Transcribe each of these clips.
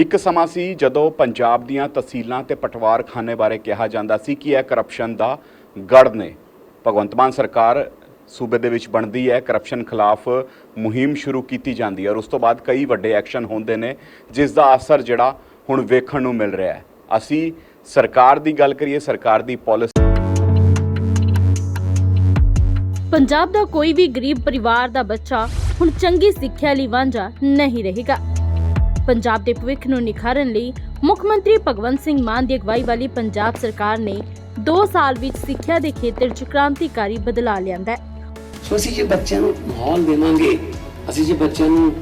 ਇੱਕ ਸਮਾਂ ਸੀ ਜਦੋਂ ਪੰਜਾਬ ਦੀਆਂ ਤਹਿਸੀਲਾਂ ਤੇ ਪਟਵਾਰਖਾਨੇ ਬਾਰੇ ਕਿਹਾ ਜਾਂਦਾ ਸੀ ਕਿ ਇਹ ਕਰਪਸ਼ਨ ਦਾ ਗੜ ਨੇ। ਭਗਵੰਤ ਮਾਨ ਸਰਕਾਰ ਸੂਬੇ ਦੇ ਵਿੱਚ ਬਣਦੀ ਹੈ ਕਰਪਸ਼ਨ ਖਿਲਾਫ ਮੁਹਿੰਮ ਸ਼ੁਰੂ ਕੀਤੀ ਜਾਂਦੀ ਹੈ ਔਰ ਉਸ ਤੋਂ ਬਾਅਦ ਕਈ ਵੱਡੇ ਐਕਸ਼ਨ ਹੁੰਦੇ ਨੇ, ਜਿਸ ਦਾ ਅਸਰ ਜਿਹੜਾ ਹੁਣ ਵੇਖਣ ਨੂੰ ਮਿਲ ਰਿਹਾ ਹੈ। ਅਸੀਂ ਸਰਕਾਰ ਦੀ ਗੱਲ ਕਰੀਏ, ਸਰਕਾਰ ਦੀ ਪਾਲਿਸੀ ਪੰਜਾਬ ਦਾ ਕੋਈ ਵੀ ਗਰੀਬ ਪਰਿਵਾਰ ਦਾ ਬੱਚਾ ਹੁਣ ਚੰਗੀ ਸਿੱਖਿਆ ਲਈ ਵਾਂਝਾ ਨਹੀਂ ਰਹੇਗਾ। ਪੰਜਾਬ ਦੇ ਭਵਿੱਖ ਨੂੰ ਨਿਖਾਰਨ ਲਈ ਮੁੱਖ ਮੰਤਰੀ ਭਗਵੰਤ ਸਿੰਘ ਮਾਨ ਦੀ ਅਗਵਾਈ ਵਾਲੀ ਪੰਜਾਬ ਸਰਕਾਰ ਨੇ 2 ਸਾਲ ਵਿੱਚ ਸਿੱਖਿਆ ਦੇ ਖੇਤਰ 'ਚ ਕ੍ਰਾਂਤੀਕਾਰੀ ਬਦਲਾਅ ਲਿਆਂਦਾ ਹੈ। ਸੋ ਅਸੀਂ ਜੇ ਬੱਚਿਆਂ ਨੂੰ ਮਾਹੌਲ ਦੇਵਾਂਗੇ, ਅਸੀਂ ਜੇ ਬੱਚਿਆਂ ਨੂੰ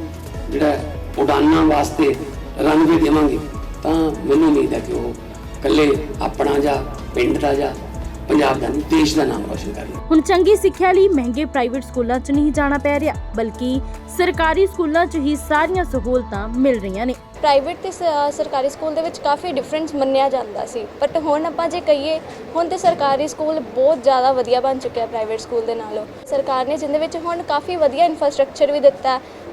ਜਿਹੜਾ ਉਡਾਨਾਂ ਵਾਸਤੇ ਰੰਗ ਵੀ ਦੇਵਾਂਗੇ, ਤਾਂ ਮੈਨੂੰ ਉਮੀਦ ਹੈ ਕਿ ਉਹ ਇਕੱਲੇ ਆਪਣਾ ਜਾਂ ਪਿੰਡ ਦਾ ਜਾਂ ਪੰਜਾਬ ਦਾ ਨਹੀਂ ਦੇਸ਼ ਦਾ ਨਾਮ ਰੋਸ਼ਨ ਕਰਨਗੇ ਹੁਣ ਚੰਗੀ ਸਿੱਖਿਆ ਲਈ ਮਹਿੰਗੇ ਪ੍ਰਾਈਵੇਟ ਸਕੂਲਾਂ 'ਚ ਨਹੀਂ ਜਾਣਾ ਪੈ ਰਿਹਾ ਬਲਕਿ ਸਰਕਾਰੀ ਸਕੂਲਾਂ 'ਚ ਹੀ ਸਾਰੀਆਂ ਸਹੂਲਤਾਂ ਮਿਲ ਰਹੀਆਂ ਨੇ। ਪ੍ਰਾਈਵੇਟ ਤੇ ਸ- ਸਰਕਾਰੀ ਸਕੂਲ ਦੇ ਵਿੱਚ ਕਾਫੀ ਡਿਫਰੈਂਸ ਮੰਨਿਆ ਜਾਂਦਾ ਸੀ ਬਟ ਹੁਣ ਆਪਾਂ ਜੇ ਕਹੀਏ ਹੁਣ ਤੇ ਸਰਕਾਰੀ ਸਕੂਲ ਬਹੁਤ ਜ਼ਿਆਦਾ ਵਧੀਆ ਬਣ ਚੁੱਕਿਆ ਪ੍ਰਾਈਵੇਟ ਸਕੂਲ ਦੇ ਨਾਲੋਂ। ਸਰਕਾਰ ਨੇ ਜਿੰਦੇ ਵਿੱਚ ਹੁਣ ਕਾਫੀ ਵਧੀਆ ਇਨਫਰਾਸਟ੍ਰਕਚਰ ਵੀ ਦਿੱਤਾ ਹੈ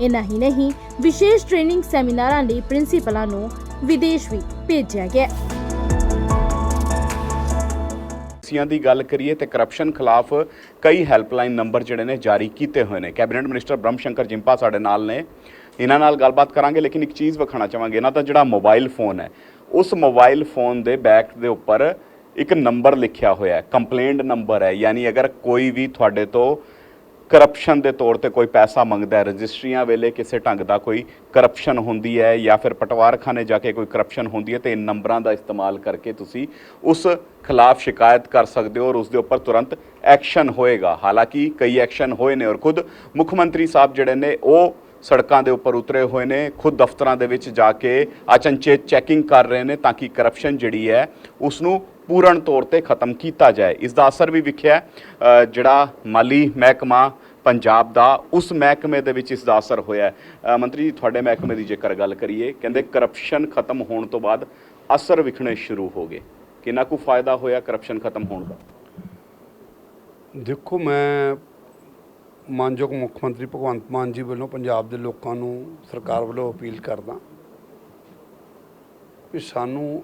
ਇਨਾ ਹੀ ਨਹੀਂ, ਵਿਸ਼ੇਸ਼ ਟ੍ਰੇਨਿੰਗ ਸੈਮੀਨਾਰਾਂ ਲਈ ਪ੍ਰਿੰਸੀਪਲਾਂ ਨੂੰ ਵਿਦੇਸ਼ ਵੀ ਭੇਜਿਆ ਗਿਆ ਹੈ। ਦੀ ਗੱਲ ਕਰੀਏ ਤੇ ਕਰਪਸ਼ਨ ਖਿਲਾਫ ਕਈ ਹੈਲਪਲਾਈਨ ਨੰਬਰ ਜਿਹੜੇ ਨੇ ਜਾਰੀ ਕੀਤੇ ਹੋਏ ਨੇ ਕੈਬਨਿਟ ਮਿਨਿਸਟਰ ਬ੍ਰਹਮ ਸ਼ੰਕਰ ਜਿੰਪਾ ਸਾਡੇ ਨਾਲ ਨੇ ਇਹਨਾਂ ਨਾਲ ਗੱਲਬਾਤ ਕਰਾਂਗੇ, ਲੇਕਿਨ ਇੱਕ ਚੀਜ਼ ਵਿਖਾਣਾ ਚਾਹਾਂਗੇ, ਇਹਨਾਂ ਦਾ ਜਿਹੜਾ ਮੋਬਾਈਲ ਫੋਨ ਹੈ, ਉਸ ਮੋਬਾਈਲ ਫੋਨ ਦੇ ਬੈਕ ਦੇ ਉੱਪਰ ਇੱਕ ਨੰਬਰ ਲਿਖਿਆ ਹੋਇਆ ਹੈ ਕੰਪਲੇਂਟ ਨੰਬਰ ਹੈ, ਯਾਨੀ ਅਗਰ ਕੋਈ ਵੀ ਤੁਹਾਡੇ ਤੋਂ ਕਰਪਸ਼ਨ ਦੇ ਤੌਰ ਤੇ ਕੋਈ ਪੈਸਾ ਮੰਗਦਾ ਹੈ। ਰਜਿਸਟਰੀਆਂ ਵੇਲੇ ਕਿਸੇ ਢੰਗ ਦਾ ਕੋਈ ਕਰਪਸ਼ਨ ਹੁੰਦੀ ਹੈ ਜਾਂ ਫਿਰ ਪਟਵਾਰਖਾਨੇ ਜਾ ਕੇ ਕੋਈ ਕਰਪਸ਼ਨ ਹੁੰਦੀ ਹੈ ਤੇ ਇਨ ਨੰਬਰਾਂ ਦਾ ਇਸਤੇਮਾਲ ਕਰਕੇ ਤੁਸੀਂ ਉਸ ਖਿਲਾਫ ਸ਼ਿਕਾਇਤ ਕਰ ਸਕਦੇ ਹੋ ਔਰ ਉਸ ਦੇ ਉੱਪਰ ਤੁਰੰਤ ਐਕਸ਼ਨ ਹੋਏਗਾ। ਹਾਲਾਂਕਿ ਕਈ ਐਕਸ਼ਨ ਹੋਏ ਨੇ ਔਰ ਖੁਦ ਮੁੱਖ ਮੰਤਰੀ ਸਾਹਿਬ ਜਿਹੜੇ ਨੇ ਉਹ ਸੜਕਾਂ ਦੇ ਉੱਪਰ ਉਤਰੇ ਹੋਏ ਨੇ, ਖੁਦ ਦਫ਼ਤਰਾਂ ਦੇ ਵਿੱਚ ਜਾ ਕੇ ਅਚਨਚੇਤ ਚੈਕਿੰਗ ਕਰ ਰਹੇ ਨੇ ਤਾਂ ਕਿ ਕਰਪਸ਼ਨ ਜਿਹੜੀ ਹੈ ਉਸ ਨੂੰ ਪੂਰਨ ਤੌਰ ਤੇ ਖਤਮ ਕੀਤਾ ਜਾਏ। ਇਸ ਦਾ ਅਸਰ ਵੀ ਵਿਖਿਆ ਜਿਹੜਾ ਮਾਲੀ ਮਹਿਕਮਾ ਪੰਜਾਬ ਦਾ ਉਸ ਮਹਿਕਮੇ ਦੇ ਵਿੱਚ ਇਸ ਦਾ ਅਸਰ ਹੋਇਆ ਮੰਤਰੀ ਜੀ ਤੁਹਾਡੇ ਮਹਿਕਮੇ ਦੀ ਜੇਕਰ ਗੱਲ ਕਰੀਏ ਕਹਿੰਦੇ ਕਰਪਸ਼ਨ ਖਤਮ ਹੋਣ ਤੋਂ ਬਾਅਦ ਅਸਰ ਵਿਖਣੇ ਸ਼ੁਰੂ ਹੋ ਗਏ। ਕਿੰਨਾ ਕੁ ਫਾਇਦਾ ਹੋਇਆ ਕਰਪਸ਼ਨ ਖਤਮ ਹੋਣ ਦਾ? ਦੇਖੋ ਮੈਂ ਮਾਨਯੋਗ ਮੁੱਖ ਮੰਤਰੀ ਭਗਵੰਤ ਮਾਨ ਜੀ ਵੱਲੋਂ ਪੰਜਾਬ ਦੇ ਲੋਕਾਂ ਨੂੰ ਸਰਕਾਰ ਵੱਲੋਂ ਅਪੀਲ ਕਰਦਾ ਕਿ ਸਾਨੂੰ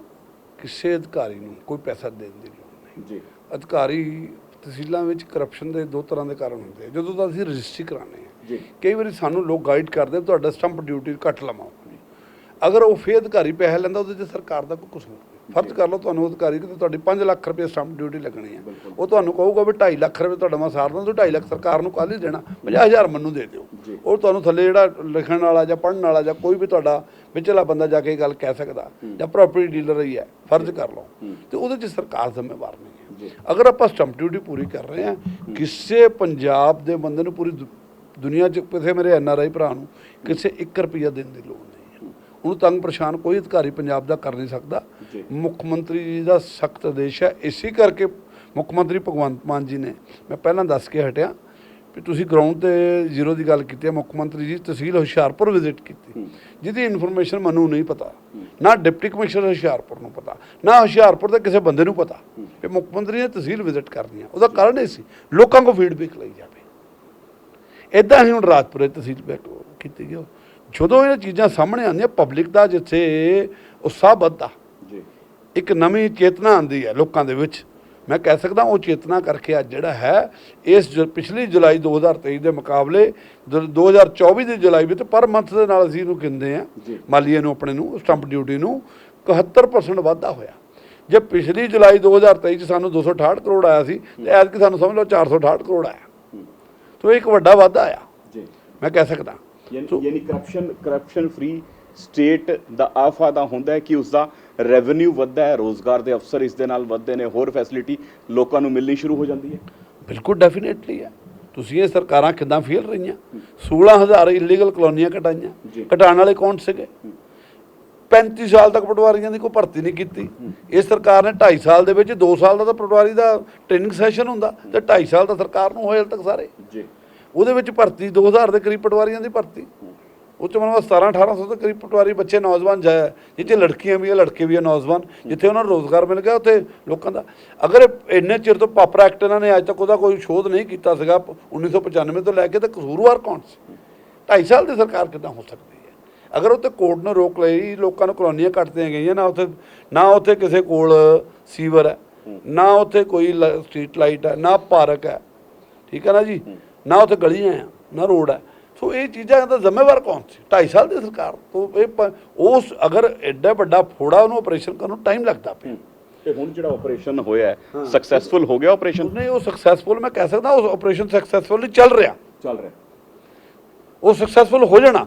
ਕਿਸੇ ਅਧਿਕਾਰੀ ਨੂੰ ਕੋਈ ਪੈਸਾ ਦੇਣ ਦੀ ਲੋੜ ਨਹੀਂ। ਜੀ। ਅਧਿਕਾਰੀ ਤਹਿਸੀਲਾਂ ਵਿੱਚ ਕਰਪਸ਼ਨ ਦੇ ਦੋ ਤਰ੍ਹਾਂ ਦੇ ਕਾਰਨ ਹੁੰਦੇ ਆ। ਜਦੋਂ ਤਾਂ ਅਸੀਂ ਰਜਿਸਟਰੀ ਕਰਾਉਂਦੇ ਆ। ਜੀ। ਕਈ ਵਾਰੀ ਸਾਨੂੰ ਲੋਕ ਗਾਈਡ ਕਰਦੇ ਤੁਹਾਡਾ ਸਟੰਪ ਡਿਊਟੀ ਘੱਟ ਲਵਾਓ। ਅਗਰ ਉਹ ਫੇਰ ਅਧਿਕਾਰੀ ਪੈਸੇ ਲੈਂਦਾ ਉਹਦੇ 'ਚ ਸਰਕਾਰ ਦਾ ਕੋਈ ਕਸੂਰ ਨਹੀਂ। ਫਰਜ਼ ਕਰ ਲਓ ਤੁਹਾਨੂੰ ਅਧਿਕਾਰੀ ਕਿ ਤੁਹਾਡੀ 5 ਲੱਖ ਰੁਪਏ ਸਟੰਪ ਡਿਊਟੀ ਲੱਗਣੀ ਹੈ। ਉਹ ਤੁਹਾਨੂੰ ਕਹੂਗਾ ਵੀ 2.5 ਲੱਖ ਰੁਪਏ ਤੁਹਾਡਾ ਮੈਂ ਸਾਰ ਦਾਂ ਤੂੰ 2.5 ਲੱਖ ਸਰਕਾਰ ਨੂੰ ਕੱਲ੍ਹ ਹੀ ਦੇਣਾ 50000 ਮੈਨੂੰ ਦੇ ਦਿਓ। ਉਹ ਤੁਹਾਨੂੰ ਥੱਲੇ ਜਿਹੜਾ ਲਿਖਣ ਵਾਲਾ ਜਾਂ ਪੜ੍ਹਨ ਵਾਲਾ ਜਾਂ ਕੋਈ ਵੀ ਤੁਹਾਡਾ ਵਿਚਲਾ ਬੰਦਾ ਜਾ ਕੇ ਗੱਲ ਕਹਿ ਸਕਦਾ ਜਾਂ ਪ੍ਰਾਪਰਟੀ ਡੀਲਰ ਹੀ ਹੈ ਫਰਜ਼ ਕਰ ਲਓ। ਤੇ ਉਹਦੇ 'ਚ ਸਰਕਾਰ ਜ਼ਿੰਮੇਵਾਰ ਨਹੀਂ ਹੈ। ਅਗਰ ਆਪਾਂ ਸਟੰਪ ਡਿਊਟੀ ਪੂਰੀ ਕਰ ਰਹੇ ਹਾਂ ਕਿਸੇ ਪੰਜਾਬ ਦੇ ਬੰਦੇ ਨੂੰ ਪੂਰੀ ਦੁਨੀਆ 'ਚ ਕਿਸੇ ਮੇਰੇ ਐਨ ਆਰ ਆਈ ਭਰਾ ਨੂੰ ਕਿਸੇ 1 ਰੁਪਿਆ ਦੇਣ ਦੀ ਲੋੜ ਨਹੀਂ। ਉਹਨੂੰ ਤੰਗ ਪਰੇਸ਼ਾਨ ਕੋਈ ਅਧਿਕਾਰੀ ਪੰਜਾਬ ਦਾ ਕਰ ਨਹੀਂ ਸਕਦਾ। ਮੁੱਖ ਮੰਤਰੀ ਜੀ ਦਾ ਸਖਤ ਆਦੇਸ਼ ਹੈ। ਇਸੇ ਕਰਕੇ ਮੁੱਖ ਮੰਤਰੀ ਭਗਵੰਤ ਮਾਨ ਜੀ ਨੇ ਮੈਂ ਪਹਿਲਾਂ ਦੱਸ ਕੇ ਹਟਿਆ ਵੀ ਤੁਸੀਂ ਗਰਾਊਂਡ ਤੇ ਜ਼ੀਰੋ ਦੀ ਗੱਲ ਕੀਤੀ ਹੈ ਮੁੱਖ ਮੰਤਰੀ ਜੀ ਤਹਿਸੀਲ ਹੁਸ਼ਿਆਰਪੁਰ ਵਿਜ਼ਿਟ ਕੀਤੀ। ਜਿਹਦੀ ਇਨਫੋਰਮੇਸ਼ਨ ਮੈਨੂੰ ਨਹੀਂ ਪਤਾ। ਨਾ ਡਿਪਟੀ ਕਮਿਸ਼ਨਰ ਹੁਸ਼ਿਆਰਪੁਰ ਨੂੰ ਪਤਾ ਨਾ ਹੁਸ਼ਿਆਰਪੁਰ ਦੇ ਕਿਸੇ ਬੰਦੇ ਨੂੰ ਪਤਾ ਕਿ ਮੁੱਖ ਮੰਤਰੀ ਨੇ ਤਹਿਸੀਲ ਵਿਜ਼ਿਟ ਕਰਨੀ ਆ ਉਹਦਾ ਕਾਰਨ ਇਹ ਸੀ ਲੋਕਾਂ ਕੋਲ ਫੀਡਬੈਕ ਲਈ ਜਾਵੇ। ਇਦਾਂ ਹੀ ਹੁਣ ਰਾਜਪੁਰੇ ਤਹਿਸੀਲ ਕੀਤੀ ਗਈ। ਜਦੋਂ ਇਹ ਚੀਜ਼ਾਂ ਸਾਹਮਣੇ ਆਉਂਦੀਆਂ ਪਬਲਿਕ ਦਾ ਜਿੱਥੇ ਉਤਸ਼ਾਹ ਵੱਧਦਾ ਜੀ। ਇੱਕ ਨਵੀਂ ਚੇਤਨਾ ਆਉਂਦੀ ਹੈ ਲੋਕਾਂ ਦੇ ਵਿੱਚ। ਮੈਂ ਕਹਿ ਸਕਦਾ ਉਹ ਚੇਤਨਾ ਕਰਕੇ ਅੱਜ ਜਿਹੜਾ ਹੈ ਇਸ ਪਿਛਲੀ ਜੁਲਾਈ 2023 ਦੇ ਮੁਕਾਬਲੇ ਦ- 2024 ਦੀ ਜੁਲਾਈ ਵਿੱਚ ਪਰ ਮੰਥ ਦੇ ਨਾਲ ਅਸੀਂ ਇਹਨੂੰ ਕਹਿੰਦੇ ਆ ਮਾਲੀਏ ਨੂੰ ਆਪਣੇ ਨੂੰ ਸਟੰਪ ਡਿਊਟੀ ਨੂੰ 71% ਵਾਧਾ ਹੋਇਆ। ਜੇ ਪਿਛਲੀ ਜੁਲਾਈ 2023 ਚ ਸਾਨੂੰ 268 ਕਰੋੜ ਆਇਆ ਸੀ ਤੇ ਐਤਕੀ ਸਾਨੂੰ ਸਮਝ ਲਓ 468 ਕਰੋੜ ਆਇਆ। ਤੋ ਇੱਕ ਵੱਡਾ ਵਾਧਾ ਆਇਆ। ਜੀ। ਮੈਂ ਕਹਿ ਸਕਦਾ। ਯਾਨੀ ਕਰਪਸ਼ਨ ਕਰਪਸ਼ਨ ਫ੍ਰੀ ਸਟੇਟ ਦਾ ਆ ਫਾਇਦਾ ਹੁੰਦਾ ਹੈ ਕਿ ਉਸ ਦਾ ਰੈਵਨਿਊ ਵੱਧਦਾ ਹੈ ਰੋਜ਼ਗਾਰ ਦੇ ਅਫਸਰ ਇਸ ਦੇ ਨਾਲ ਵੱਧਦੇ ਨੇ ਹੋਰ ਫੈਸਿਲਿਟੀ ਲੋਕਾਂ ਨੂੰ ਮਿਲਣੀ ਸ਼ੁਰੂ ਹੋ ਜਾਂਦੀ ਹੈ। ਬਿਲਕੁਲ ਡੈਫੀਨੇਟਲੀ ਹੈ। ਤੁਸੀਂ ਇਹ ਸਰਕਾਰਾਂ ਕਿਦਾਂ ਫੇਲ ਰਹੀਆਂ? 16000 ਇਲੀਗਲ ਕਲੋਨੀਆਂ ਕਟਾਈਆਂ। ਕਟਾਉਣ ਵਾਲੇ ਕੌਣ ਸੀਗੇ? 35 ਸਾਲ ਤੱਕ ਪਟਵਾਰੀਆਂ ਦੀ ਕੋਈ ਭਰਤੀ ਨਹੀਂ ਕੀਤੀ। ਇਸ ਸਰਕਾਰ ਨੇ 2.5 ਸਾਲ ਦੇ ਵਿੱਚ 2 ਸਾਲ ਦਾ ਤਾਂ ਪਟਵਾਰੀ ਦਾ ਟ੍ਰੇਨਿੰਗ ਸੈਸ਼ਨ ਹੁੰਦਾ ਤੇ 2.5 ਸਾਲ ਤਾਂ ਸਰਕਾਰ ਨੂੰ ਹੋਏ ਤੱਕ ਸਾਰੇ। ਜੀ। ਉਹਦੇ ਵਿੱਚ ਭਰਤੀ 2000 ਦੇ ਕਰੀਬ ਪਟਵਾਰੀਆਂ ਦੀ ਭਰਤੀ। ਉਹ ਚ ਮਨ 17 1800 ਦੇ ਕਰੀਬ ਪਟਵਾਰੀ ਬੱਚੇ, ਨੌਜਵਾਨ ਜਾਇਆ ਜਿੱਥੇ ਲੜਕੀਆਂ ਵੀ ਆ, ਲੜਕੇ ਵੀ ਆ, ਨੌਜਵਾਨ, ਜਿੱਥੇ ਉਹਨਾਂ ਨੂੰ ਰੋਜ਼ਗਾਰ ਮਿਲ ਗਿਆ, ਉੱਥੇ ਲੋਕਾਂ ਦਾ। ਅਗਰ ਇੰਨੇ ਚਿਰ ਤੋਂ ਪਾਪਰ ਐਕਟ ਇਹਨਾਂ ਨੇ ਅੱਜ ਤੱਕ ਉਹਦਾ ਕੋਈ ਸ਼ੋਧ ਨਹੀਂ ਕੀਤਾ ਸੀਗਾ 1995 ਤੋਂ ਲੈ ਕੇ ਤਾਂ ਕਸੂਰਵਾਰ ਕੌਣ ਸੀ? 2.5 ਸਾਲ ਦੀ ਸਰਕਾਰ ਕਿੱਦਾਂ ਹੋ ਸਕਦੀ ਹੈ? ਅਗਰ ਉੱਤੇ ਕੋਰਟ ਨੇ ਰੋਕ ਲਈ, ਲੋਕਾਂ ਨੂੰ ਕਲੋਨੀਆਂ ਕੱਟਦੀਆਂ ਗਈਆਂ, ਨਾ ਉੱਥੇ ਨਾ ਉੱਥੇ ਕਿਸੇ ਕੋਲ ਸੀਵਰ ਹੈ, ਨਾ ਉੱਥੇ ਕੋਈ ਸਟਰੀਟ ਲਾਈਟ ਹੈ, ਨਾ ਪਾਰਕ ਹੈ। ਠੀਕ ਹੈ ਨਾ ਜੀ? ਨਾ ਉੱਥੇ ਗਲੀਆਂ ਆ ਨਾ ਰੋਡ ਹੈ ਸੋ ਇਹ ਚੀਜ਼ਾਂ ਦਾ ਜ਼ਿੰਮੇਵਾਰ ਕੌਣ ਸੀ? 2.5 ਸਾਲ ਦੀ ਸਰਕਾਰ। ਤੋਂ ਇਹ ਉਸ ਅਗਰ ਐਡਾ ਵੱਡਾ ਫੋੜਾ ਉਹਨੂੰ ਆਪਰੇਸ਼ਨ ਕਰਨ ਨੂੰ ਟਾਈਮ ਲੱਗਦਾ ਪਿਆ। ਤੇ ਹੁਣ ਜਿਹੜਾ ਆਪਰੇਸ਼ਨ ਹੋਇਆ ਸਕਸੈਸਫੁਲ ਹੋ। ਗਿਆ ਆਪਰੇਸ਼ਨ ਨਹੀਂ ਉਹ ਸਕਸੈਸਫੁਲ ਮੈਂ ਕਹਿ ਸਕਦਾ ਉਸ ਆਪਰੇਸ਼ਨ ਸਕਸੈਸਫੁਲੀ ਚੱਲ ਰਿਹਾ। ਚੱਲ ਰਿਹਾ। ਉਹ ਸਕਸੈਸਫੁਲ ਹੋ ਜਾਣਾ।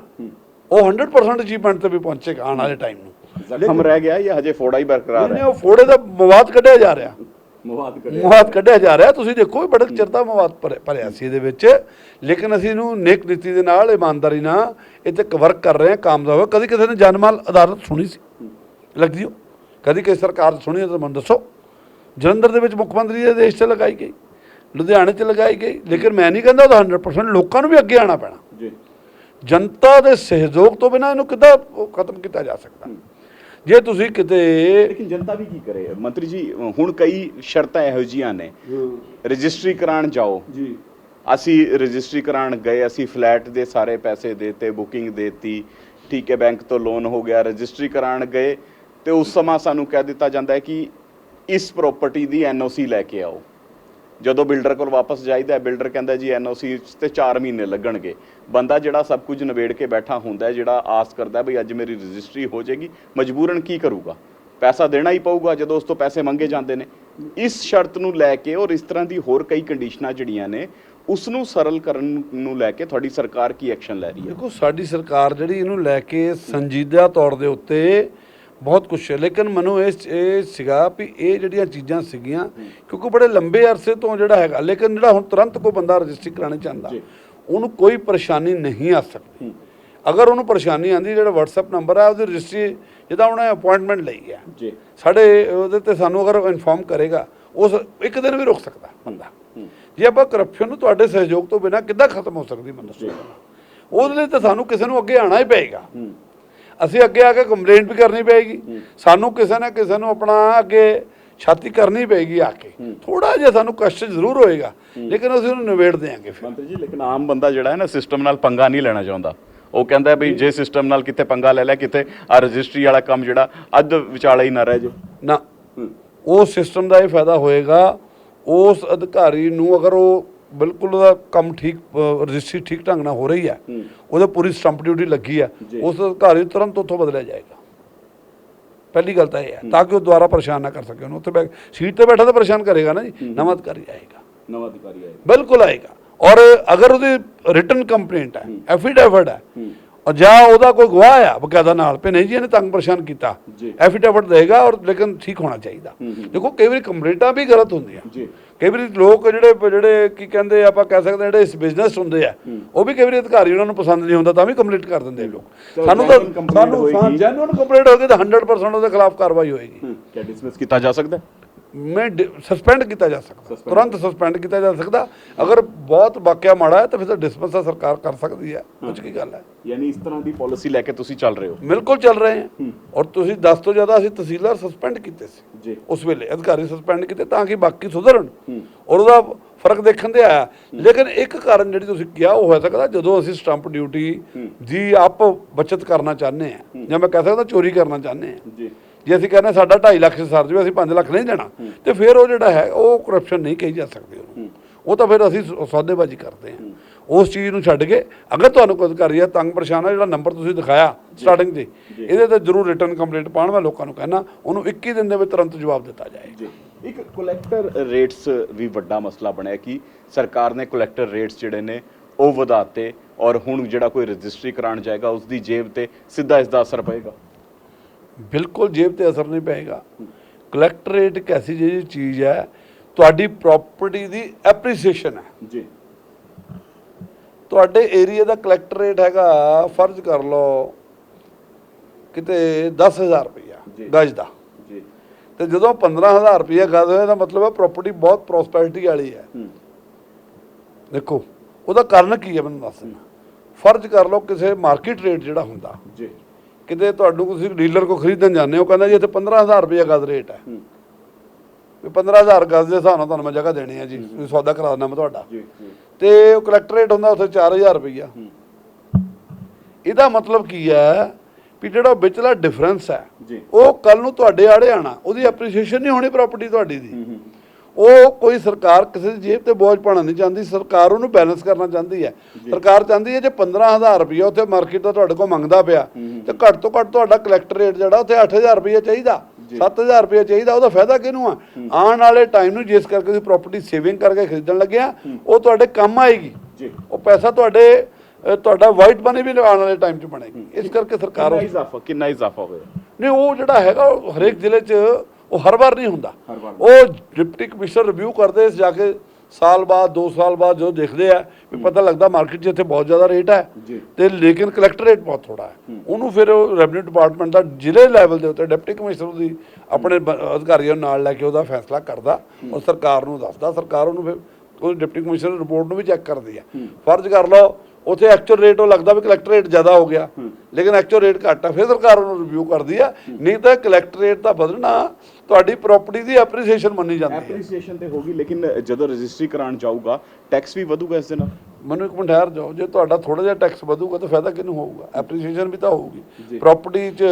ਉਹ 100% ਅਚੀਵਮੈਂਟ ਤੇ ਵੀ ਪਹੁੰਚੇਗਾ ਆਉਣ ਵਾਲੇ ਟਾਈਮ ਨੂੰ। ਜ਼ਖਮ ਰਹਿ ਗਿਆ ਜਾਂ ਹਜੇ ਫੋੜਾ ਹੀ ਬਰਕਰਾਰ ਨਹੀਂ ਹੈ। ਉਹ ਫੋੜੇ ਦਾ ਮਵਾਦ ਕੱਢਿਆ ਜਾ ਰਿਹਾ। ਮਵਾਦ ਮਵਾਦ ਕੱਢਿਆ ਜਾ ਰਿਹਾ। ਤੁਸੀਂ ਦੇਖੋ ਬੜਾ ਚਿਰ ਦਾ ਮਵਾਦ ਭਰਿਆ- ਸੀ ਇਹਦੇ ਵਿੱਚ। ਲੇਕਿਨ ਅਸੀਂ ਇਹਨੂੰ ਨੇਕ ਨੀਤੀ ਦੇ ਨਾਲ ਇਮਾਨਦਾਰੀ ਨਾਲ ਇਹ ਤੇ ਵਰਕ ਕਰ ਰਹੇ ਹਾਂ ਕਾਮਯਾਬ ਹੋ ਕਦੀ ਕਿਸੇ ਨੇ ਜਨਮਾਲ ਅਦਾਲਤ ਸੁਣੀ ਸੀ? ਲੱਗਦੀ ਹੋ? ਕਦੀ ਕਿਸੇ ਸਰਕਾਰ ਸੁਣੀ ਤਾਂ ਮੈਨੂੰ ਦੱਸੋ। ਜਲੰਧਰ ਦੇ ਵਿੱਚ ਮੁੱਖ ਮੰਤਰੀ ਦੇ ਦੇਸ਼ 'ਚ ਲਗਾਈ ਗਈ ਲੁਧਿਆਣੇ 'ਚ ਲਗਾਈ ਗਈ। ਲੇਕਿਨ ਮੈਂ ਨਹੀਂ ਕਹਿੰਦਾ ਉਹਦਾ 100% ਲੋਕਾਂ ਨੂੰ ਵੀ ਅੱਗੇ ਆਉਣਾ ਪੈਣਾ। ਜੀ। ਜਨਤਾ ਦੇ ਸਹਿਯੋਗ ਤੋਂ ਬਿਨਾਂ ਇਹਨੂੰ ਕਿੱਦਾਂ ਉਹ ਖਤਮ ਕੀਤਾ ਜਾ ਸਕਦਾ? ਜੇ ਤੁਸੀਂ ਕਿਤੇ ਲੇਕਿਨ ਜਨਤਾ ਵੀ ਕੀ ਕਰੇ? ਮੰਤਰੀ ਜੀ ਹੁਣ ਕਈ ਸ਼ਰਤਾਂ ਇਹੋ ਜੀਆਂ ਨੇ। ਰਜਿਸਟਰੀ ਕਰਾਉਣ ਜਾਓ। ਜੀ। ਅਸੀਂ ਰਜਿਸਟਰੀ ਕਰਾਉਣ ਗਏ ਅਸੀਂ ਫਲੈਟ ਦੇ ਸਾਰੇ ਪੈਸੇ ਦੇਤੇ ਬੁਕਿੰਗ ਦੇਤੀ ਠੀਕ ਹੈ ਬੈਂਕ ਤੋਂ ਲੋਨ ਹੋ ਗਿਆ ਰਜਿਸਟਰੀ ਕਰਾਉਣ ਗਏ ਤੇ ਉਸ ਸਮਾਂ ਸਾਨੂੰ ਕਹਿ ਦਿੱਤਾ ਜਾਂਦਾ ਹੈ ਕਿ ਇਸ ਪ੍ਰਾਪਰਟੀ ਦੀ ਐਨਓਸੀ ਲੈ ਕੇ ਆਓ। ਜਦੋਂ ਬਿਲਡਰ ਕੋਲ ਵਾਪਸ ਜਾਈਦਾ ਬਿਲਡਰ ਕਹਿੰਦਾ ਜੀ ਐਨਓਸੀ ਤੇ 4 ਮਹੀਨੇ ਲੱਗਣਗੇ। ਬੰਦਾ ਜਿਹੜਾ ਸਭ ਕੁਝ ਨਿਬੇੜ ਕੇ ਬੈਠਾ ਹੁੰਦਾ ਜਿਹੜਾ ਆਸ ਕਰਦਾ ਵੀ ਅੱਜ ਮੇਰੀ ਰਜਿਸਟਰੀ ਹੋ ਜਾਏਗੀ, ਮਜਬੂਰਨ ਕੀ ਕਰੂਗਾ? ਪੈਸਾ ਦੇਣਾ ਹੀ ਪਊਗਾ ਜਦੋਂ ਉਸ ਤੋਂ ਪੈਸੇ ਮੰਗੇ ਜਾਂਦੇ ਨੇ। ਇਸ ਸ਼ਰਤ ਨੂੰ ਲੈ ਕੇ ਔਰ ਇਸ ਤਰ੍ਹਾਂ ਦੀ ਹੋਰ ਕਈ ਕੰਡੀਸ਼ਨਾਂ ਜਿਹੜੀਆਂ ਨੇ, ਉਸ ਨੂੰ ਸਰਲ ਕਰਨ ਨੂੰ ਲੈ ਕੇ ਤੁਹਾਡੀ ਸਰਕਾਰ ਕੀ ਐਕਸ਼ਨ ਲੈ ਰਹੀ ਹੈ? ਦੇਖੋ, ਸਾਡੀ ਸਰਕਾਰ ਜਿਹੜੀ ਇਹਨੂੰ ਲੈ ਕੇ ਸੰਜੀਦਾ ਤੌਰ ਦੇ ਉੱਤੇ ਬਹੁਤ ਕੁਛ ਹੈ। ਲੇਕਿਨ ਮੈਨੂੰ ਇਹ ਇਹ ਸੀਗਾ ਵੀ ਇਹ ਜਿਹੜੀਆਂ ਚੀਜ਼ਾਂ ਸੀਗੀਆਂ ਕਿਉਂਕਿ ਬੜੇ ਲੰਬੇ ਅਰਸੇ ਤੋਂ ਜਿਹੜਾ ਹੈਗਾ ਲੇਕਿਨ ਜਿਹੜਾ ਹੁਣ ਤੁਰੰਤ ਕੋਈ ਬੰਦਾ ਰਜਿਸਟਰੀ ਕਰਾਉਣਾ ਚਾਹੁੰਦਾ ਉਹਨੂੰ ਕੋਈ ਪਰੇਸ਼ਾਨੀ ਨਹੀਂ ਆ ਸਕਦੀ। ਅਗਰ ਉਹਨੂੰ ਪਰੇਸ਼ਾਨੀ ਆਂਦੀ ਜਿਹੜਾ WhatsApp ਨੰਬਰ ਹੈ ਉਹਦੀ ਰਜਿਸਟਰੀ ਜਿਹਦਾ ਉਹਨੇ ਅਪਾਇੰਟਮੈਂਟ ਲਈ ਹੈ ਜੀ। ਸਾਡੇ ਉਹਦੇ ਤੇ ਸਾਨੂੰ ਅਗਰ ਇਨਫੋਰਮ ਕਰੇਗਾ ਉਸ ਇੱਕ ਦਿਨ ਵੀ ਰੁਕ ਸਕਦਾ ਬੰਦਾ। ਜੇ ਆਪਾਂ ਕਰਪਸ਼ਨ ਨੂੰ ਤੁਹਾਡੇ ਸਹਿਯੋਗ ਤੋਂ ਬਿਨਾ ਕਿੱਦਾਂ ਖਤਮ ਹੋ ਸਕਦੀ ਦੱਸੋ ਉਹਦੇ ਲਈ ਤਾਂ ਸਾਨੂੰ ਕਿਸੇ ਨੂੰ ਅੱਗੇ ਆਣਾ ਹੀ ਪਏਗਾ। ਅਸੀਂ ਅੱਗੇ ਆ ਕੇ ਕੰਪਲੇਂਟ ਵੀ ਕਰਨੀ ਪਏਗੀ। ਸਾਨੂੰ ਕਿਸੇ ਨਾ ਕਿਸੇ ਨੂੰ ਆਪਣਾ ਅੱਗੇ ਛਾਤੀ ਕਰਨੀ ਪਏਗੀ ਆ ਕੇ। ਥੋੜਾ ਜਿਹਾ ਸਾਨੂੰ ਕਸ਼ਟ ਜ਼ਰੂਰ ਹੋਏਗਾ ਲੇਕਿਨ ਅਸੀਂ ਉਹਨੂੰ ਨਿਬੇੜ ਦੇਾਂਗੇ ਫਿਰ। ਮੰਤਰੀ ਜੀ ਲੇਕਿਨ ਆਮ ਬੰਦਾ ਜਿਹੜਾ ਹੈ ਨਾ ਸਿਸਟਮ ਨਾਲ ਪੰਗਾ ਨਹੀਂ ਲੈਣਾ ਚਾਹੁੰਦਾ। ਉਹ ਕਹਿੰਦਾ ਵੀ ਜੇ। ਸਿਸਟਮ ਨਾਲ ਕਿਤੇ ਪੰਗਾ ਲੈ ਲੈ ਕਿਤੇ ਆ ਰਜਿਸਟਰੀ ਵਾਲਾ ਕੰਮ ਜਿਹੜਾ ਅੱਧ ਵਿਚਾਲੇ ਹੀ ਨਾ ਰਹਿ ਜੇ। ਨਾ। ਉਹ ਸਿਸਟਮ ਦਾ ਇਹ ਫਾਇਦਾ ਹੋਏਗਾ ਉਸ ਅਧਿਕਾਰੀ ਨੂੰ ਅਗਰ ਉਹ ਬਿਲਕੁਲ ਉਹਦਾ ਕੰਮ ਠੀਕ ਰਜਿਸਟਰੀ ਠੀਕ ਢੰਗ ਨਾਲ ਹੋ ਰਹੀ ਹੈ। ਉਹਦੇ ਪੂਰੀ ਸਟੰਪ ਡਿਊਟੀ ਲੱਗੀ ਹੈ। ਉਸ ਅਧਿਕਾਰੀ ਤੁਰੰਤ ਉੱਥੋਂ ਬਦਲਿਆ ਜਾਏਗਾ। ਪਹਿਲੀ ਗੱਲ ਤਾਂ ਇਹ ਹੈ ਤਾਂ ਕਿ ਉਹ ਦੁਬਾਰਾ ਪਰੇਸ਼ਾਨ ਨਾ ਕਰ ਸਕੇ। ਉਹਨੂੰ ਉੱਥੇ ਬੈ ਸੀਟ ਤੇ ਬੈਠਾ ਤਾਂ ਪਰੇਸ਼ਾਨ ਕਰੇਗਾ ਨਾ ਜੀ। ਨਵਾਂ ਅਧਿਕਾਰੀ ਆਏਗਾ। ਨਵਾਂ ਅਧਿਕਾਰੀ ਆਏ ਬਿਲਕੁਲ ਆਏਗਾ। ਔਰ ਅਗਰ ਉਹਦੀ ਰਿਟਨ ਕੰਪਲੇਂਟ ਹੈ ਐਫੀਡੇਵਿਟ ਹੈ। ਔਰ ਜਾਂ ਉਹਦਾ ਕੋਈ ਗਵਾਹ ਆ ਬਕਾਇਦਾ ਨਾਲ ਵੀ ਨਹੀਂ ਜੀ ਇਹਨੇ ਤੰਗ ਪਰੇਸ਼ਾਨ ਕੀਤਾ। ਐਫੀਡੇਵਿਟ ਦੇਗਾ ਔਰ ਲੇਕਿਨ ਠੀਕ ਹੋਣਾ ਚਾਹੀਦਾ। ਦੇਖੋ ਕਈ ਵਾਰੀ ਕੰਪਲੇਂਟਾਂ ਵੀ ਗਲਤ ਹੁੰਦੀਆਂ। ਜੀ। ਕਈ ਵਾਰੀ ਲੋਕ ਜਿਹੜੇ ਜਿਹੜੇ ਕੀ ਕਹਿੰਦੇ ਆਪਾਂ ਕਹਿ ਸਕਦੇ ਹਾਂ, ਜਿਹੜੇ ਇਸ ਬਿਜ਼ਨਸ ਹੁੰਦੇ ਆ ਉਹ ਵੀ ਕਈ ਵਾਰੀ ਅਧਿਕਾਰੀ ਉਹਨਾਂ ਨੂੰ ਪਸੰਦ ਨਹੀਂ ਹੁੰਦਾ ਤਾਂ ਵੀ ਕੰਪਲੀਟ ਕਰ ਦਿੰਦੇ ਆ ਲੋਕ। ਸਾਨੂੰ ਤਾਂ ਸਾਨੂੰ। ਜੈਨੂਨ ਕੰਪਲੀਟ ਹੋਏਗੀ ਤਾਂ 100% ਉਹਦੇ ਖਿਲਾਫ ਕਾਰਵਾਈ ਹੋਏਗੀ। ਕਿਆ ਡਿਸਮਿਸ ਕੀਤਾ ਜਾ ਸਕਦਾ? ਹੈ? ਮੈਂ ਸਸਪੈਂਡ ਕੀਤਾ ਜਾ ਸਕਦਾ। ਤੁਰੰਤ ਸਸਪੈਂਡ ਕੀਤਾ ਜਾ ਸਕਦਾ। ਅਗਰ ਬਹੁਤ ਵਾਕਿਆ ਮਾੜਾ ਹੈ ਤਾਂ ਫਿਰ ਤਾਂ ਸਰਕਾਰ ਕਰ ਸਕਦੀ ਹੈ। ਕੁਝ ਕੀ ਗੱਲ ਹੈ? ਯਾਨੀ ਇਸ ਤਰ੍ਹਾਂ ਦੀ ਪਾਲਿਸੀ ਲੈ ਕੇ ਤੁਸੀਂ ਚੱਲ ਰਹੇ ਹੋ? ਬਿਲਕੁਲ ਚੱਲ ਰਹੇ ਹਾਂ। ਔਰ ਤੁਸੀਂ 10 ਤੋਂ ਜ਼ਿਆਦਾ ਅਸੀਂ ਤਹਿਸੀਲਦਾਰ ਸਸਪੈਂਡ ਕੀਤੇ ਸੀ। ਜੀ। ਉਸ ਵੇਲੇ ਅਧਿਕਾਰੀ ਸਸਪੈਂਡ ਕੀਤੇ ਤਾਂ ਕਿ ਬਾਕੀ ਸੁਧਰਨ। ਔਰ ਉਹਦਾ ਫ਼ਰਕ ਦੇਖਣ ਤੇ ਆਇਆ। ਲੇਕਿਨ ਇੱਕ ਕਾਰਨ ਜਿਹੜੀ ਤੁਸੀਂ ਕਿਹਾ ਉਹ ਹੋ ਸਕਦਾ ਜਦੋਂ ਅਸੀਂ ਸਟੰਪ ਡਿਊਟੀ ਦੀ ਆਪ ਬਚਤ ਕਰਨਾ ਚਾਹੁੰਦੇ ਆ ਜਾਂ ਮੈਂ ਕਹਿ ਸਕਦਾ ਚੋਰੀ ਕਰਨਾ ਚਾਹੁੰਦੇ ਆ ਜੀ। ਜੇ ਅਸੀਂ ਕਹਿੰਦੇ ਸਾਡਾ 2.5 ਲੱਖ ਸਰ ਜਵੇ ਅਸੀਂ 5 ਲੱਖ ਨਹੀਂ ਦੇਣਾ। ਤੇ ਫਿਰ ਉਹ ਜਿਹੜਾ ਹੈ ਉਹ ਕਰਪਸ਼ਨ ਨਹੀਂ ਕਹੀ ਜਾ ਸਕਦੀ ਉਹਨੂੰ। ਉਹ ਤਾਂ ਫਿਰ ਅਸੀਂ ਸੌਦੇਬਾਜ਼ੀ ਕਰਦੇ ਹਾਂ। ਉਸ ਚੀਜ਼ ਨੂੰ ਛੱਡ ਕੇ ਅਗਰ ਤੁਹਾਨੂੰ ਕੋਈ ਅਧਿਕਾਰੀ ਹੈ ਤੰਗ ਪਰੇਸ਼ਾਨ ਹੈ ਜਿਹੜਾ ਨੰਬਰ ਤੁਸੀਂ ਦਿਖਾਇਆ ਸਟਾਰਟਿੰਗ 'ਤੇ ਇਹਦੇ ਤੇ ਜ਼ਰੂਰ ਰਿਟਰਨ ਕੰਪਲੇਂਟ ਪਾਉਣ ਮੈਂ ਲੋਕਾਂ ਨੂੰ ਕਹਿਣਾ ਉਹਨੂੰ 21 ਦਿਨ ਦੇ ਵਿੱਚ ਤੁਰੰਤ ਜਵਾਬ ਦਿੱਤਾ ਜਾਏ। ਇੱਕ ਕਲੈਕਟਰ ਰੇਟਸ ਵੀ ਵੱਡਾ ਮਸਲਾ ਬਣਿਆ ਕਿ ਸਰਕਾਰ ਨੇ ਕਲੈਕਟਰ ਰੇਟਸ ਜਿਹੜੇ ਨੇ ਉਹ ਵਧਾਤੇ ਔਰ ਹੁਣ ਜਿਹੜਾ ਕੋਈ ਰਜਿਸਟਰੀ ਕਰਾਉਣ ਜਾਏਗਾ ਉਸ ਦੀ ਜੇਬ ਤੇ ਸਿੱਧਾ ਇਸ ਦਾ ਅਸਰ ਪਏਗਾ। ਬਿਲਕੁਲ ਜੇਬ ਤੇ ਅਸਰ ਨਹੀਂ ਪਏਗਾ। ਕਲੈਕਟਰੇਟ ਇੱਕ ਐਸੀ ਜਿਹੀ ਚੀਜ਼ ਹੈ ਤੁਹਾਡੀ ਪ੍ਰਾਪਰਟੀ ਦੀ ਐਪਰੀਸੀਏਸ਼ਨ ਹੈ। ਜੀ। ਤੁਹਾਡੇ ਏਰੀਆ ਦਾ ਕਲੈਕਟਰੇਟ ਹੈਗਾ ਫਰਜ਼ ਕਰ ਲਓ ਕਿਤੇ 10000 ਰੁਪਇਆ। ਗਜ ਦਾ। ਜੀ। ਤੇ ਜਦੋਂ 15000 ਰੁਪਇਆ ਗਜ ਹੋਇਆ ਇਹਦਾ ਮਤਲਬ ਹੈ ਪ੍ਰਾਪਰਟੀ ਬਹੁਤ ਪ੍ਰੋਸਪੈਰਿਟੀ ਵਾਲੀ ਹੈ। ਦੇਖੋ ਉਹਦਾ ਕਾਰਨ ਕੀ ਹੈ ਮੈਨੂੰ ਦੱਸ ਦਿੰਦਾ ਫਰਜ਼ ਕਰ ਲਓ ਕਿਸੇ ਮਾਰਕੀਟ ਰੇਟ ਜਿਹੜਾ ਹੁੰਦਾ। ਜੀ। ਕਿਤੇ ਤੁਹਾਨੂੰ ਤੁਸੀਂ ਡੀਲਰ ਕੋ ਖਰੀਦਣ ਜਾਂਦੇ ਹੋ ਕਹਿੰਦਾ ਜੀ ਇੱਥੇ 15000 ਰੁਪਇਆ ਗਜ ਰੇਟ ਹੈ। ਵੀ 15000 ਗਜ ਦੇ ਹਿਸਾਬ ਨਾਲ ਤੁਹਾਨੂੰ ਮੈਂ ਜਗ੍ਹਾ ਦੇਣੀ ਹੈ ਜੀ ਤੁਸੀਂ ਸੌਦਾ ਕਰਾ ਦੇਣਾ ਮੈਂ ਤੁਹਾਡਾ। ਤੇ ਉਹ ਕਲੈਕਟਰ ਰੇਟ ਹੁੰਦਾ ਉੱਥੇ 4000 ਰੁਪਇਆ ਇਹਦਾ ਮਤਲਬ ਕੀ ਹੈ ਵੀ ਜਿਹੜਾ ਵਿਚਲਾ ਡਿਫਰੈਂਸ ਹੈ ਉਹ ਕੱਲ ਨੂੰ ਤੁਹਾਡੇ ਆੜੇ ਆਣਾ ਉਹਦੀ ਐਪਰੀਸ਼ੀਏਸ਼ਨ ਨਹੀਂ ਹੋਣੀ ਪ੍ਰਾਪਰਟੀ ਤੁਹਾਡੀ ਦੀ। ਉਹ ਕੋਈ ਸਰਕਾਰ ਕਿਸੇ ਦੀ ਜੇਬ ਤੇ ਬੋਝ ਪਾਉਣਾ ਨਹੀਂ ਚਾਹੁੰਦੀ ਸਰਕਾਰ ਉਹਨੂੰ ਬੈਲੈਂਸ ਕਰਨਾ ਚਾਹੁੰਦੀ ਹੈ। ਸਰਕਾਰ ਚਾਹੁੰਦੀ ਹੈ ਜੇ 15000 ਰੁਪਏ ਉੱਥੇ ਮਾਰਕੀਟ ਦਾ ਤੁਹਾਡੇ ਕੋਲ ਮੰਗਦਾ ਪਿਆ ਤੇ ਘੱਟ ਤੋਂ ਘੱਟ ਤੁਹਾਡਾ ਕਲੈਕਟਰ ਰੇਟ ਜਿਹੜਾ ਉੱਥੇ 8000 ਰੁਪਏ ਚਾਹੀਦਾ 7000 ਰੁਪਏ ਚਾਹੀਦਾ ਉਹਦਾ ਫਾਇਦਾ ਕਿਹਨੂੰ ਆ? ਆਉਣ ਵਾਲੇ ਟਾਈਮ ਨੂੰ ਜਿਸ ਕਰਕੇ ਤੁਸੀਂ ਪ੍ਰਾਪਰਟੀ ਸੇਵਿੰਗ ਕਰਕੇ ਖਰੀਦਣ ਲੱਗਿਆ ਉਹ ਤੁਹਾਡੇ ਕੰਮ ਆਏਗੀ। ਉਹ ਪੈਸਾ ਤੁਹਾਡੇ ਤੁਹਾਡਾ ਵਾਈਟ ਮਨੀ ਵੀ ਆਉਣ ਵਾਲੇ ਟਾਈਮ 'ਚ ਬਣੇਗੀ। ਇਸ ਕਰਕੇ ਸਰਕਾਰ ਕਿੰਨਾ ਇਜ਼ਾਫਾ ਕਿੰਨਾ ਇਜ਼ਾਫਾ ਹੋਇਆ? ਨਹੀਂ ਉਹ ਜਿਹੜਾ ਹੈਗਾ ਹਰੇਕ ਜ਼ਿਲ੍ਹੇ 'ਚ ਉਹ ਹਰ ਵਾਰ ਨਹੀਂ ਹੁੰਦਾ। ਉਹ ਡਿਪਟੀ ਕਮਿਸ਼ਨਰ ਰਿਵਿਊ ਕਰਦੇ ਜਾ ਕੇ ਸਾਲ ਬਾਅਦ 2 ਸਾਲ ਬਾਅਦ ਜਦੋਂ ਦੇਖਦੇ ਆ ਵੀ ਪਤਾ ਲੱਗਦਾ ਮਾਰਕੀਟ 'ਚ ਇੱਥੇ ਬਹੁਤ ਜ਼ਿਆਦਾ ਰੇਟ ਹੈ। ਤੇ ਲੇਕਿਨ ਕਲੈਕਟਰ ਰੇਟ ਬਹੁਤ ਥੋੜਾ ਹੈ। ਉਹਨੂੰ ਫਿਰ ਉਹ ਰੈਵਨਿਊ ਡਿਪਾਰਟਮੈਂਟ ਦਾ ਜ਼ਿਲ੍ਹੇ ਲੈਵਲ ਦੇ ਉੱਤੇ ਡਿਪਟੀ ਕਮਿਸ਼ਨਰ ਦੀ ਆਪਣੇ ਅਧਿਕਾਰੀਆਂ ਨਾਲ ਲੈ ਕੇ ਉਹਦਾ ਫੈਸਲਾ ਕਰਦਾ। ਉਹ ਸਰਕਾਰ ਨੂੰ ਦੱਸਦਾ। ਸਰਕਾਰ ਉਹਨੂੰ ਫਿਰ ਉਹ ਡਿਪਟੀ ਕਮਿਸ਼ਨਰ ਰਿਪੋਰਟ ਨੂੰ ਵੀ ਚੈੱਕ ਕਰਦੀ ਹੈ। ਫਰਜ਼ ਕਰ ਲਓ ਉੱਥੇ ਐਕਚੁਅਲ ਰੇਟ ਉਹ ਲੱਗਦਾ ਵੀ ਕਲੈਕਟਰ ਰੇਟ ਜ਼ਿਆਦਾ ਹੋ ਗਿਆ। ਲੇਕਿਨ ਐਕਚੁਅਲ ਰੇਟ ਘੱਟ ਆ ਫਿਰ ਸਰਕਾਰ ਉਹਨੂੰ ਰਿਵਿਊ ਕਰਦੀ ਆ। ਨਹੀਂ ਤਾਂ ਕਲੈਕਟਰ ਰੇਟ ਦਾ ਵਧਣਾ ਤੁਹਾਡੀ ਪ੍ਰਾਪਰਟੀ ਦੀ ਐਪਰੀਸੀਏਸ਼ਨ ਮੰਨੀ ਜਾਂਦੀ ਹੈ ਐਪਰੀਸੀਏਸ਼ਨ ਤੇ ਹੋਗੀ ਲੇਕਿਨ ਜਦੋਂ ਰਜਿਸਟਰੀ ਕਰਾਉਣ ਜਾਊਗਾ ਟੈਕਸ ਵੀ ਵਧੂਗਾ ਇਸ ਦੇ ਨਾਲ ਮੈਨੂੰ ਇੱਕ ਮਿੰਟ ਠਹਿਰ ਜਾਓ ਜੇ ਤੁਹਾਡਾ ਥੋੜਾ ਜਿਹਾ ਟੈਕਸ ਵਧੂਗਾ ਤਾਂ ਫਾਇਦਾ ਕਿਹਨੂੰ ਹੋਊਗਾ? ਐਪਰੀਸੀਏਸ਼ਨ ਵੀ ਤਾਂ ਹੋਊਗੀ। ਪ੍ਰਾਪਰਟੀ 'ਚ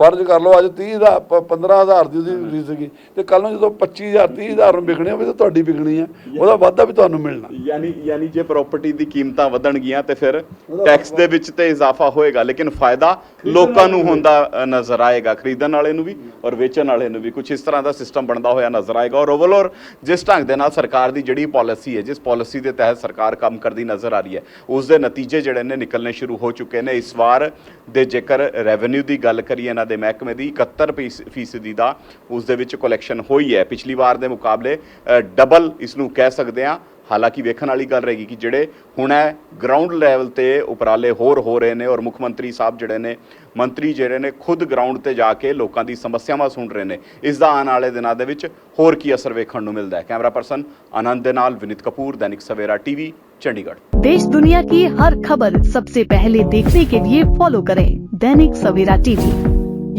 ਫਰਜ਼ ਕਰ ਲਓ ਅੱਜ 30 ਦਾ 15000 ਦੀ ਉਹਦੀ ਰੀਸ ਸੀਗੀ। ਤੇ ਕੱਲ ਨੂੰ ਜਦੋਂ 25000 30000 ਨੂੰ ਵਿਕਣੀ ਹੋਵੇ ਤਾਂ ਤੁਹਾਡੀ ਵਿਕਣੀ ਹੈ ਉਹਦਾ ਵਾਧਾ ਵੀ ਤੁਹਾਨੂੰ ਮਿਲਣਾ। ਯਾਨੀ ਯਾਨੀ ਜੇ ਪ੍ਰਾਪਰਟੀ ਦੀ ਕੀਮਤਾਂ ਵਧਣਗੀਆਂ ਤੇ ਫਿਰ ਟੈਕਸ ਦੇ ਵਿੱਚ ਤੇ ਇਜ਼ਾਫਾ ਹੋਏਗਾ ਲੇਕਿਨ ਫਾਇਦਾ ਲੋਕਾਂ ਨੂੰ ਹੁੰਦਾ ਨਜ਼ਰ ਆਏਗਾ ਖਰੀਦਣ ਵਾਲੇ ਨੂੰ ਵੀ ਔਰ ਵੇਚਣ ਵਾਲੇ ਨੂੰ ਵੀ। ਕੁਝ ਇਸ ਤਰ੍ਹਾਂ ਦਾ ਸਿਸਟਮ ਬਣਦਾ ਹੋਇਆ ਨਜ਼ਰ ਆਏਗਾ ਔਰ ਓਵਰਆਲ ਜਿਸ ਢੰਗ ਦੇ ਨਾਲ ਸਰਕਾਰ ਦੀ ਜਿਹੜੀ ਪਾਲਿਸੀ ਹੈ ਜਿਸ ਪਾਲਿਸੀ ਦੇ ਤਹਿਤ ਸਰਕਾਰ ਕੰਮ ਕਰਦੀ ਨਜ਼ਰ ਆ ਰਹੀ ਹੈ ਉਸ ਦੇ ਨਤੀਜੇ ਜਿਹੜੇ ਨੇ ਨਿਕਲਣੇ ਸ਼ੁਰੂ ਹੋ ਚੁੱਕੇ ਨੇ। ਇਸ ਵਾਰ ਦੇ ਜੇਕਰ ਰੈਵਨਿਊ ਦੀ ਗੱਲ ਕਰੀਏ ਇਹਨਾਂ ਦੇ ਮਹਿਕਮੇ ਦੀ 71 ਫੀਸ- ਫੀਸਦੀ ਦਾ ਉਸ ਦੇ ਵਿੱਚ ਕਲੈਕਸ਼ਨ ਹੋਈ ਹੈ ਪਿਛਲੀ ਵਾਰ ਦੇ ਮੁਕਾਬਲੇ ਡਬਲ ਇਸ ਨੂੰ ਕਹਿ ਸਕਦੇ ਹਾਂ ਹਾਲਾਂਕਿ ਵੇਖਣ ਵਾਲੀ ਗੱਲ ਰਹੇਗੀ ਕਿ ਜਿਹੜੇ ਹੁਣ ਹੈ ਗਰਾਊਂਡ ਲੈਵਲ ਤੇ ਉਪਰਾਲੇ ਹੋਰ ਹੋ ਰਹੇ ਨੇ ਔਰ ਮੁੱਖ ਮੰਤਰੀ ਸਾਹਿਬ ਜਿਹੜੇ ਨੇ ਮੰਤਰੀ ਜਿਹੜੇ ਨੇ ਖੁਦ ਗਰਾਊਂਡ ਤੇ ਜਾ ਕੇ ਲੋਕਾਂ ਦੀ ਸਮੱਸਿਆਵਾਂ ਸੁਣ ਰਹੇ ਨੇ ਇਸ ਦਾ ਆਉਣ ਵਾਲੇ ਦਿਨਾਂ ਦੇ ਵਿੱਚ ਹੋਰ ਕੀ ਅਸਰ ਵੇਖਣ ਨੂੰ ਮਿਲਦਾ ਹੈ ਕੈਮਰਾ ਪਰਸਨ ਆਨੰਦ ਦੇ ਨਾਲ ਵਿਨੀਤ ਕਪੂਰ ਦੈਨਿਕ ਸਵੇਰਾ ਟੀਵੀ ਚੰਡੀਗੜ੍ਹ देश दुनिया की हर खबर सबसे पहले देखने के लिए फॉलो करें दैनिक सवेरा टीवी